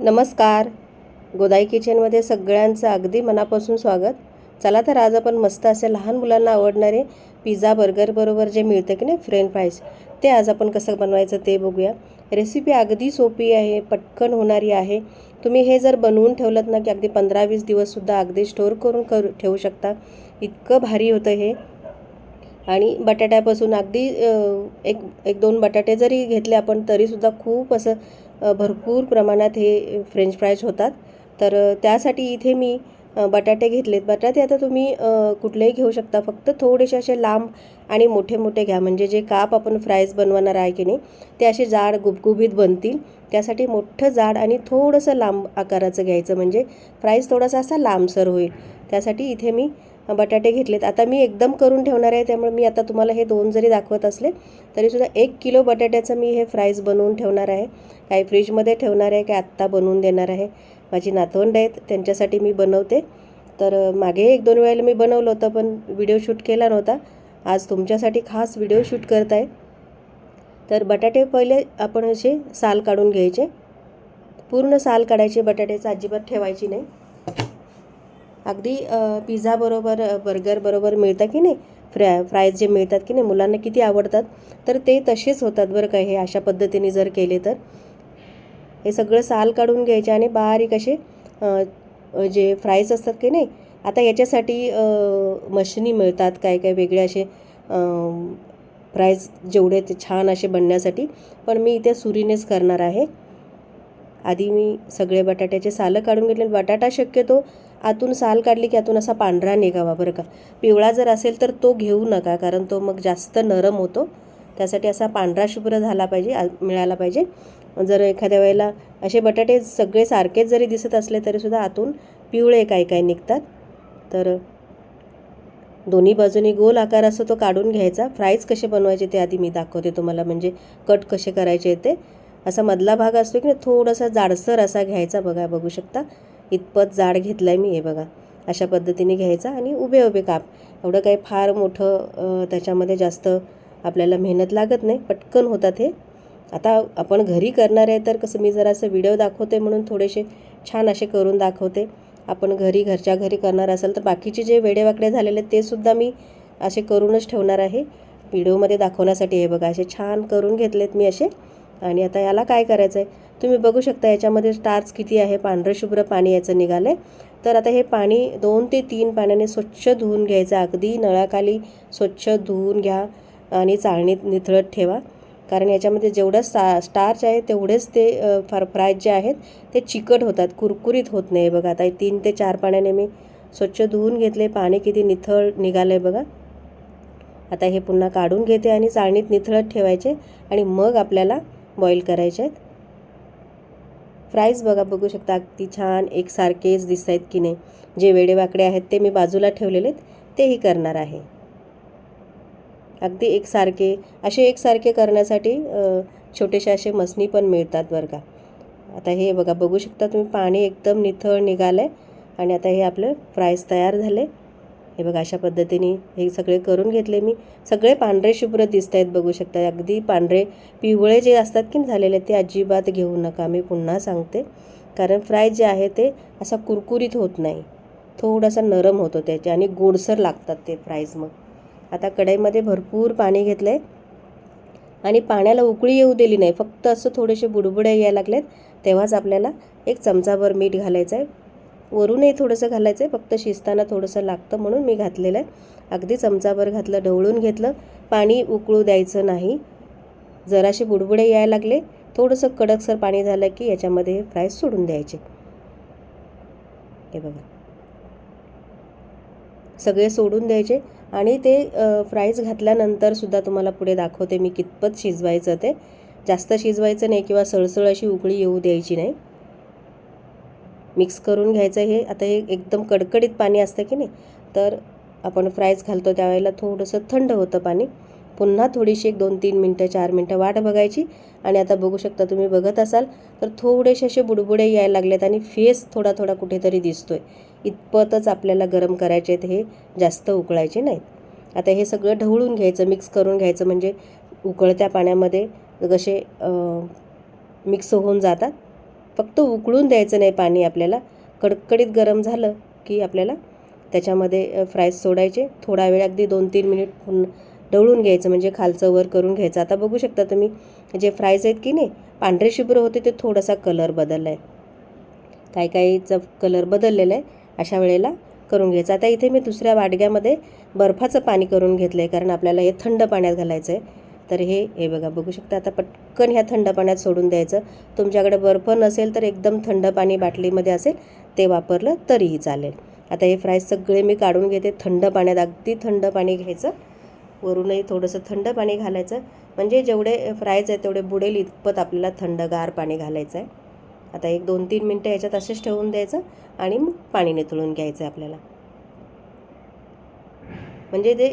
नमस्कार. गोदाई किचनमध्ये सगळ्यांचं अगदी मनापासून स्वागत. चला तर आज आपण मस्त असे लहान मुलांना आवडणारे पिझ्झा बर्गरबरोबर जे मिळतं की नाही फ्रेंच फ्राईज ते आज आपण कसं बनवायचं ते बघूया. रेसिपी अगदी सोपी आहे पटकन होणारी आहे. तुम्ही हे जर बनवून ठेवलं ना की अगदी पंधरा वीस दिवससुद्धा अगदी स्टोअर करून करू ठेवू शकता. इतकं भारी होतं हे. आणि बटाट्यापासून अगदी एक एक दोन बटाटे जरी घेतले आपण तरीसुद्धा खूप असं भरपूर प्रमाणात हे फ्रेंच फ्राईज होतात. तर त्यासाठी इथे मी बटाटे घेतलेत. बटाटे आता तुम्ही कुठलेही घेऊ शकता. फक्त थोडेसे असे लांब आणि मोठे मोठे घ्या. म्हणजे जे काप आपण फ्राईज बनवणार आहे की नाही ते असे जाड गुबगुबीत बनतील. त्यासाठी मोठं जाड आणि थोडंसं लांब आकाराचं घ्यायचं. म्हणजे फ्राईज थोडासा असा लांबसर होईल. त्यासाठी इथे मी बटाटे घेतलेत. आता मी एकदम करून ठेवणार आहे त्यामुळे मी आता तुम्हाला हे दोन जरी दाखवत असले तरीसुद्धा एक किलो बटाट्याचं मी हे फ्राईज बनवून ठेवणार आहे. काही फ्रीजमध्ये ठेवणार आहे काय आत्ता बनवून देणार आहे. माझी नातवंड आहेत त्यांच्यासाठी मी बनवते. तर मागे एक दोन वेळेला मी बनवलं होतं पण व्हिडिओ शूट केला नव्हता. आज तुमच्यासाठी खास व्हिडिओ शूट करत आहे तर बटाटे पहिले आपण असे साल काढून घ्यायचे. पूर्ण साल काढायचे बटाट्याचं अजिबात ठेवायची नाही. अगदी पिझ्झाबरोबर बर्गरबरोबर मिळतं की नाही? फ्राय फ्राईज जे मिळतात की नाही? मुलांना किती आवडतात? तर ते तसेच होतात बरं का हे अशा पद्धतीने जर केले तर. हे सगळं साल काढून घ्यायचे आणि बारीक असे जे फ्राईज असतात की नाही? आता याच्यासाठी मशिनी मिळतात काय काय वेगळे असे फ्राईज जेवढे ते छान असे बनण्यासाठी. पण मी इथे सुरीनेच करणार आहे. आधी मी सगळे बटाट्याचे सालं काढून घेतले बटाटा शक्यतो आतून साल काढली की आतून असा पांढरा निघावा बरं का. पिवळा जर असेल तर तो घेऊ नका कारण तो मग जास्त नरम होतो. त्यासाठी असा पांढरा शुभ्र झाला पाहिजे आ- मिळाला पाहिजे. जर एखाद्या वेळेला असे बटाटे सगळे सारखेच जरी दिसत असले तरीसुद्धा आतून पिवळे काही काही निघतात. तर दोन्ही बाजूनी गोल आकार असतो तो काढून घ्यायचा. फ्राईज कसे बनवायचे ते आधी मी दाखवते तुम्हाला. म्हणजे कट कसे करायचे ते. असा मधला भाग असतो की थोडासा जाडसर असा घ्यायचा. बघा बघू शकता. इतपत जाड घेतला आहे मी हे बघा. अशा पद्धतीने घ्यायचा आणि उभे उभे काप. एवढं काही फार मोठं त्याच्यामध्ये जास्त आपल्याला मेहनत लागत नाही. पटकन होतात हे. आता आपण घरी करणार आहे तर कसं मी जरा असं व्हिडिओ दाखवते म्हणून थोडेसे छान असे करून दाखवते. आपण घरी घरच्या घरी करणार असेल तर बाकीचे जे वेडेवाकडे झालेले आहेत ते सुद्धा मी असे करूनच ठेवणार आहे. व्हिडिओमध्ये दाखवण्यासाठी हे बघा असे छान करून घेतलेत मी असे. आणि आता याला काय करायचं आहे तुम्ही बघू शकता याच्यामध्ये स्टार्च किती आहे? पांढरं शुभ्र पाणी याचं निघालं आहे तर आता हे पाणी दोन ते तीन पाण्याने स्वच्छ धुवून घ्यायचं. अगदी नळाखाली स्वच्छ धुवून घ्या आणि चाळणीत निथळत ठेवा. कारण याच्यामध्ये जेवढं सा स्टार्च आहे तेवढेच ते फार फ्रायज जे आहेत ते चिकट होतात कुरकुरीत होत नाही. बघा आता तीन ते चार पाण्याने मी स्वच्छ धुवून घेतले. पाणी किती निथळ निघालं आहे बघा. आता हे पुन्हा काढून घेते आणि चाळणीत निथळत ठेवायचे. आणि मग आपल्याला बॉईल करायचे आहेत. फ्राईज बघा बघू शकता अगदी छान एकसारखेच दिसत आहेत की नाही. जे वेडेवाकडे आहेत ते मी बाजूला ठेवलेले आहेत तेही करणार आहे. अगदी एकसारखे असे एकसारखे करण्यासाठी छोटेसे असे मसनी पण मिळतात बरं का. आता हे बघा बघू शकता तुम्ही पाणी एकदम निथळ निघालं आहे आणि आता हे आपलं फ्राईज तयार झाले हे बघा अशा पद्धतीने हे सगळे करून घेतले मी. सगळे पांढरे शुभ्र दिसत आहेत बघू शकता. अगदी पांढरे पिवळे जे असतात की झालेले ते अजिबात घेऊ नका. मी पुन्हा सांगते. कारण फ्राय जे आहे ते असा कुरकुरीत होत नाही. थोडासा नरम होतो त्याचे आणि गोडसर लागतात ते फ्राईज मग. आता कढईमध्ये भरपूर पाणी घेतलं आहे आणि पाण्याला उकळी येऊ दिली नाही. फक्त असं थोडेसे बुडबुडे यायला लागलेत. तेव्हाच आपल्याला एक चमचाभर मीठ घालायचं आहे वरूनही थोडंसं घालायचं आहे फक्त शिजताना थोडंसं लागतं म्हणून मी घातलेलं आहे. अगदी चमचाभर घातलं ढवळून घेतलं. पाणी उकळू द्यायचं नाही. जराशे बुडबुडे यायला लागले. थोडंसं कडकसर पाणी झालं की याच्यामध्ये हे फ्राय सोडून द्यायचे. हे बघा. सगळे सोडून द्यायचे. आणि ते फ्राईज घातल्यानंतरसुद्धा तुम्हाला पुढे दाखवते मी कितपत शिजवायचं ते. जास्त शिजवायचं नाही किंवा सळसळ अशी उकळी येऊ द्यायची नाही. मिक्स करून घ्यायचं हे आता हे एकदम कडकडीत पाणी असतं की नाही तर आपण फ्राईज घालतो त्यावेळेला थोडंसं थंड होतं पाणी. पुन्हा थोडीशी एक दोन तीन मिनटं चार मिनटं वाट बघायची. आणि आता बघू शकता तुम्ही बघत असाल तर थोडेसे असे बुडबुडे यायला लागलेत आणि फेस थोडा थोडा कुठेतरी दिसतोय. इतपतच आपल्याला गरम करायचे आहेत हे जास्त उकळायचे नाहीत. आता हे सगळं ढवळून घ्यायचं मिक्स करून घ्यायचं म्हणजे उकळत्या पाण्यामध्ये कसे मिक्स होऊन जातात फक्त उकळून द्यायचं नाही पाणी आपल्याला. कडकडीत गरम झालं की आपल्याला त्याच्यामध्ये फ्राईज सोडायचे. थोडा वेळ अगदी दोन तीन मिनिट ढवळून घ्यायचं म्हणजे खालचं वर करून घ्यायचं. आता बघू शकता तुम्ही जे फ्राईज आहेत की नाही पांढरे शुभ्र होते ते थोडासा कलर बदलला आहे काही काहीचा कलर बदललेला आहे अशा वेळेला करून घ्यायचं. आता इथे मी दुसऱ्या वाडग्यामध्ये बर्फाचं पाणी करून घेतलं आहे कारण आपल्याला हे थंड पाण्यात घालायचं आहे तर हे हे बघा बघू शकता आता पटकन ह्या थंड पाण्यात सोडून द्यायचं. तुमच्याकडे बर्फ नसेल तर एकदम थंड पाणी बाटलीमध्ये असेल ते वापरलं तरीही चालेल. आता हे फ्राईज सगळे मी काढून घेते थंड पाण्यात अगदी थंड पाणी घ्यायचं. वरूनही थोडंसं थंड पाणी घालायचं. म्हणजे जेवढे फ्रायज आहे तेवढे बुडेल इतपत आपल्याला थंडगार पाणी घालायचं आहे आता एक दोन तीन मिनटं याच्यात असेच ठेवून द्यायचं आणि मग पाणी निथळून घ्यायचं आहे आपल्याला. म्हणजे ते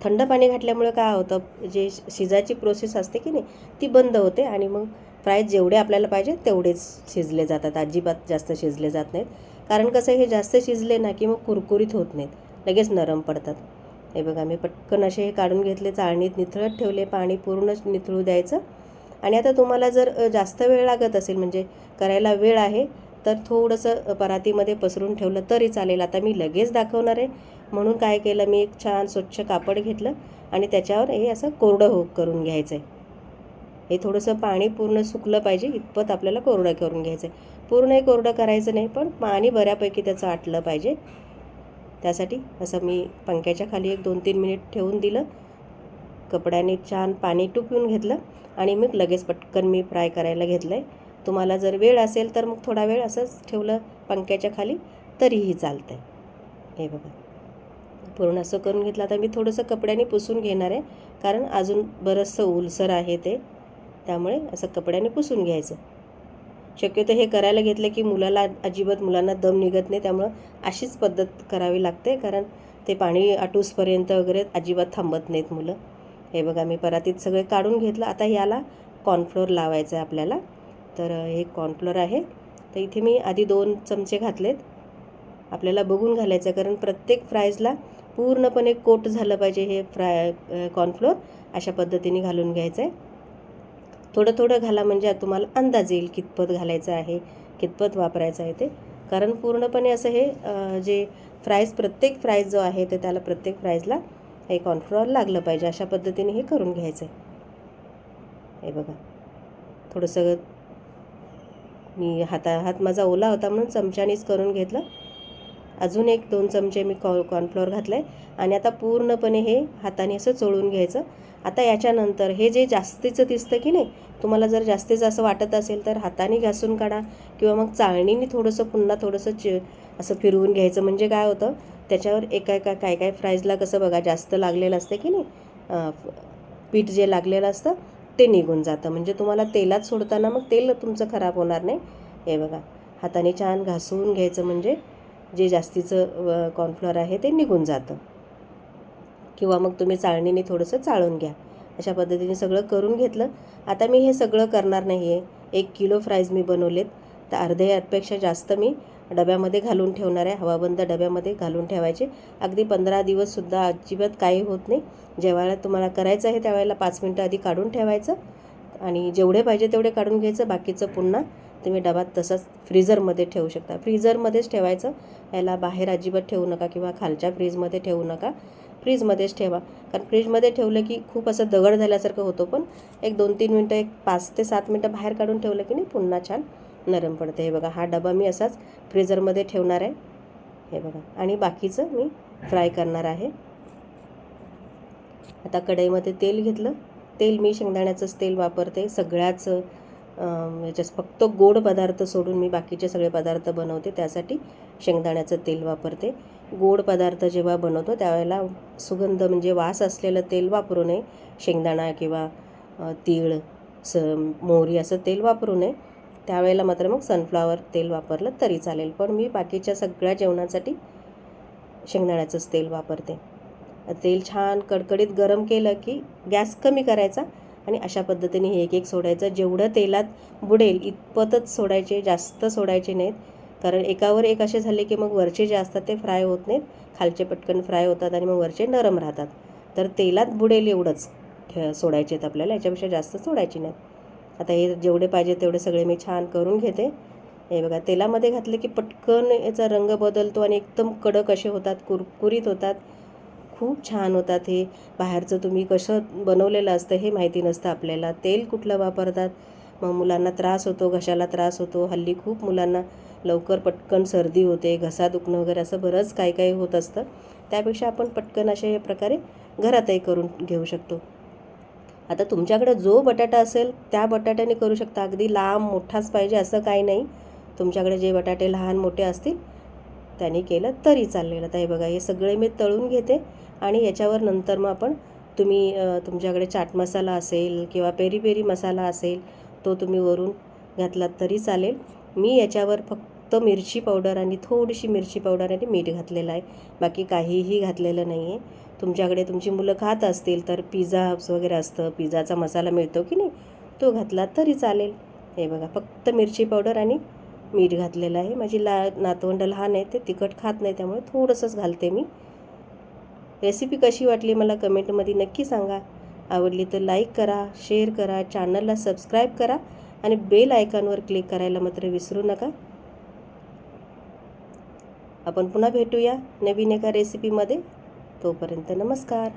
थंड पाणी घातल्यामुळे काय होतं? जे शिजायची प्रोसेस असते की नाही ती बंद होते आणि मग फ्राय जेवढे आपल्याला पाहिजे तेवढेच शिजले जातात. अजिबात जास्त शिजले जात नाहीत. कारण कसं आहे, हे जास्त शिजले ना की मग कुरकुरीत होत नाहीत. लगेच नरम पडतात. हे बघा मी पटकन असे हे काढून घेतले चाळणीत निथळत ठेवले पाणी पूर्णच निथळू द्यायचं. आणि आता तुम्हाला जर जास्त वेळ लागत असेल म्हणजे करायला वेळ आहे तर थोडंसं परातीमध्ये पसरून ठेवलं तरी चालेल. आता मी लगेच दाखवणार आहे. म्हणून काय केलं मी एक छान स्वच्छ कापड घेतलं आणि त्याच्यावर हे असं कोरडं हो करून घ्यायचं आहे हे थोडंसं पाणी पूर्ण सुकलं पाहिजे इतपत आपल्याला कोरडं करून घ्यायचं आहे पूर्ण हे कोरडं करायचं नाही पण पाणी बऱ्यापैकी त्याचं आटलं पाहिजे. त्यासाठी असं मी पंख्याच्या खाली एक दोन तीन मिनिट ठेवून दिलं. कपड्याने छान पाणी टुकवून घेतलं आणि मग लगेच पटकन मी फ्राय करायला घेतलं आहे तुम्हाला जर वेळ असेल तर मग थोडा वेळ असंच ठेवलं पंख्याच्या खाली तरीही चालतं आहे हे बघा. पूर्ण असं करून घेतलं. आता मी थोडंसं कपड्याने पुसून घेणार आहे कारण अजून बरंचसं ओलसर आहे ते. त्यामुळे असं कपड्याने पुसून घ्यायचं. शक्यतो हे करायला घेतलं की मुलाला अजिबात मुलांना दम निघत नाही. त्यामुळं अशीच पद्धत करावी लागते कारण ते पाणी आटूसपर्यंत वगैरे अजिबात थांबत नाहीत मुलं. हे बघा मी परातीत सगळे काढून घेतलं. आता याला कॉर्नफ्लोअर लावायचं आहे आपल्याला. तर हे कॉर्नफ्लोअर आहे. तर इथे मी आधी दोन चमचे घातलेत. आपल्याला बघून घालायचं आहे कारण प्रत्येक फ्राईजला पूर्णपणे कोट झालं पाहिजे हे फ्राय कॉर्नफ्लोअर अशा पद्धतीने घालून घ्यायचं आहे. थोडं थोडं घाला म्हणजे तुम्हाला अंदाज येईल कितपत घालायचं आहे कितपत वापरायचं आहे ते. कारण पूर्णपणे असं हे जे फ्राईज प्रत्येक फ्राईज जो आहे ते त्याला प्रत्येक फ्राईजला हे कॉर्नफ्लोअर लागलं पाहिजे. अशा पद्धतीने हे करून घ्यायचं आहे. हे बघा. थोडंसं मी हाता हात माझा ओला होता म्हणून चमच्यानेच करून घेतलं. अजून एक दोन चमचे मी कॉ कॉर्नफ्लॉवर घातलं आहे आणि आता पूर्णपणे हे हाताने असं चोळून घ्यायचं. आता याच्यानंतर हे जे जास्तीचं दिसतं की नाही तुम्हाला जर जास्तीचं असं वाटत असेल तर हाताने घासून काढा किंवा मग चाळणीने थोडंसं पुन्हा थोडंसं चि असं फिरवून घ्यायचं. म्हणजे काय होतं त्याच्यावर एका एका काय काय फ्राईजला कसं बघा जास्त लागलेलं असतं की नाही पीठ जे लागलेलं असतं ते निघून जातं. म्हणजे तुम्हाला तेलात सोडताना मग तेल तुमचं खराब होणार नाही. हे बघा हाताने छान घासून घ्यायचं म्हणजे जे जास्तीचं कॉर्नफ्लोअर आहे ते निघून जातं. किंवा मग तुम्ही चाळणीने थोडंसं चाळून घ्या. अशा पद्धतीने सगळं करून घेतलं. आता मी हे सगळं करणार नाही आहे एक किलो फ्राईज मी बनवलेत. तर अर्ध्यापेक्षा जास्त मी डब्यामध्ये घालून ठेवणार आहे. हवाबंद डब्यामध्ये घालून ठेवायचे. अगदी पंधरा दिवससुद्धा अजिबात काही होत नाही. जेव्हा तुम्हाला करायचं आहे त्यावेळेला पाच मिनटं आधी काढून ठेवायचं आणि जेवढे पाहिजे तेवढे काढून घ्यायचं. बाकीचं पुन्हा तुम्ही डबात तसंच फ्रीझरमध्ये ठेवू शकता. फ्रीझरमध्येच ठेवायचं. याला बाहेर अजिबात ठेवू नका किंवा खालच्या फ्रीजमध्ये ठेवू नका. फ्रीजमध्येच ठेवा. कारण फ्रीजमध्ये ठेवलं की खूप असं दगड झाल्यासारखं होतो पण एक दोन तीन मिनटं एक पाच ते सात मिनटं बाहेर काढून ठेवलं की नाही पुन्हा छान नरम पडते. हे बघा हा डबा मी असाच फ्रीजरमध्ये ठेवणार आहे. हे बघा आणि बाकीचं मी फ्राय करणार आहे. आता कढईमध्ये तेल घेतलं. तेल मी शेंगदाण्याचंच तेल वापरते. सगळ्याच याच्यात फक्त गोड पदार्थ सोडून मी बाकीचे सगळे पदार्थ बनवते. त्यासाठी शेंगदाण्याचं तेल वापरते. गोड पदार्थ जेव्हा बनवतो त्यावेळेला सुगंध म्हणजे वास असलेलं तेल वापरू नये. शेंगदाणा किंवा तीळ स मोहरी असं तेल वापरू नये. त्यावेळेला मात्र मग सनफ्लावर तेल वापरलं तरी चालेल. पण मी बाकीच्या सगळ्या जेवणासाठी शेंगदाण्याचंच तेल वापरते. तेल छान कडकडीत गरम केलं की गॅस कमी करायचा आणि अशा पद्धतीने हे एक एक सोडायचं. जेवढं तेलात बुडेल इतपतच सोडायचे जास्त सोडायचे नाहीत. कारण एकावर एक असे झाले की मग वरचे जे असतात ते फ्राय होत नाहीत. खालचे पटकन फ्राय होतात आणि मग वरचे नरम राहतात. तर तेलात बुडेल एवढंच ठे सोडायचे आहेत आपल्याला. याच्यापेक्षा जास्त सोडायचे नाहीत. आता हे जेवढे पाहिजे तेवढे सगळे मी छान करून घेते. हे बघा तेलामध्ये घातले की पटकन याचा रंग बदलतो आणि एकदम कडक असे होतात कुरकुरीत होतात. खूप छान होतात हे. बाहेरचं तुम्ही कसं बनवलेलं असतं हे माहिती नसतं आपल्याला. तेल कुठलं वापरतात? मग मुलांना त्रास होतो घशाला त्रास होतो हल्ली खूप मुलांना लवकर पटकन सर्दी होते घसा दुखणं वगैरे असं बरंच काही काही होत असतं. त्यापेक्षा आपण पटकन अशा या प्रकारे घरातही करून घेऊ शकतो. आता तुमच्याकडे जो बटाटा असेल त्या बटाट्याने करू शकता. अगदी लांब मोठाच पाहिजे असं काही नाही. तुमच्याकडे जे बटाटे लहान मोठे असतील त्यांनी केलं तरी चाललेलं आता हे बघा हे सगळे मी तळून घेते आणि याच्यावर नंतर मग आपण तुम्ही तुमच्याकडे चाट मसाला असेल किंवा पेरी पेरी मसाला असेल तो तुम्ही वरून घातलात तरी चालेल. मी याच्यावर फक्त फक्त मिरची पावडर आणि थोडीशी मिरची पावडर आणि मीठ घातलेलं आहे. बाकी काहीही घातलेलं नाही आहे तुमच्याकडे तुमची मुलं खात असतील तर पिझ्झा हब्स वगैरे असतं. पिझ्झाचा मसाला मिळतो की नाही? तो घातला तरी चालेल. हे बघा फक्त मिरची पावडर आणि मीठ घातलेलं आहे. माझी ला नातवंड लहान आहे ते तिखट खात नाही त्यामुळे थोडंसंच घालते मी. रेसिपी कशी वाटली मला कमेंटमध्ये नक्की सांगा. आवडली तर लाईक करा शेअर करा चॅनलला सबस्क्राईब करा आणि बेल आयकॉनवर क्लिक करायला मात्र विसरू नका. आपण पुन्हा भेटूया नवीन एका रेसिपीमध्ये तोपर्यंत नमस्कार.